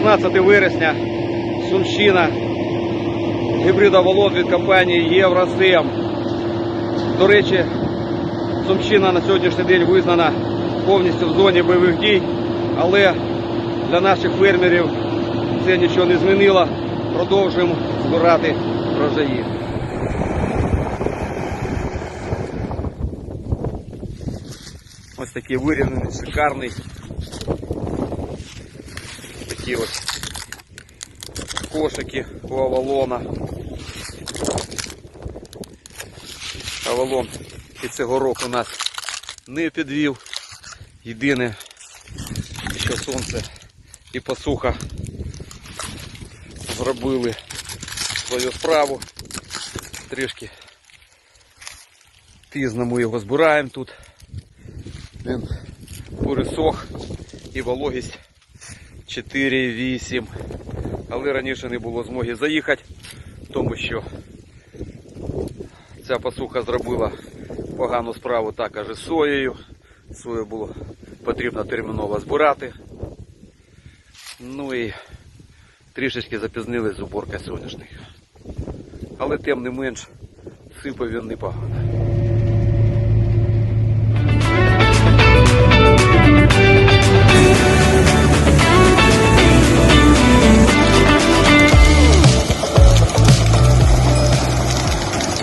16 вересня, Сумщина, гібридоволон від компанії Євросем. До речі, Сумщина на сьогоднішній день визнана повністю в зоні бойових дій, але для наших фермерів це нічого не змінило. Продовжуємо збирати врожаї. Ось такий вирівняний, шикарний. Такі ось кошики у Авалона. Авалон і цього року нас не підвів. Єдине, що сонце і посуха зробили свою справу. Трішки пізно ми його збираємо тут. Він пересох і вологість 4,8. Але раніше не було змоги заїхати, тому що ця посуха зробила погану справу також із соєю. Сою було потрібно терміново збирати. Ну і трішечки запізнились з уборкою соняшник. Але тим не менш сипав він непогано.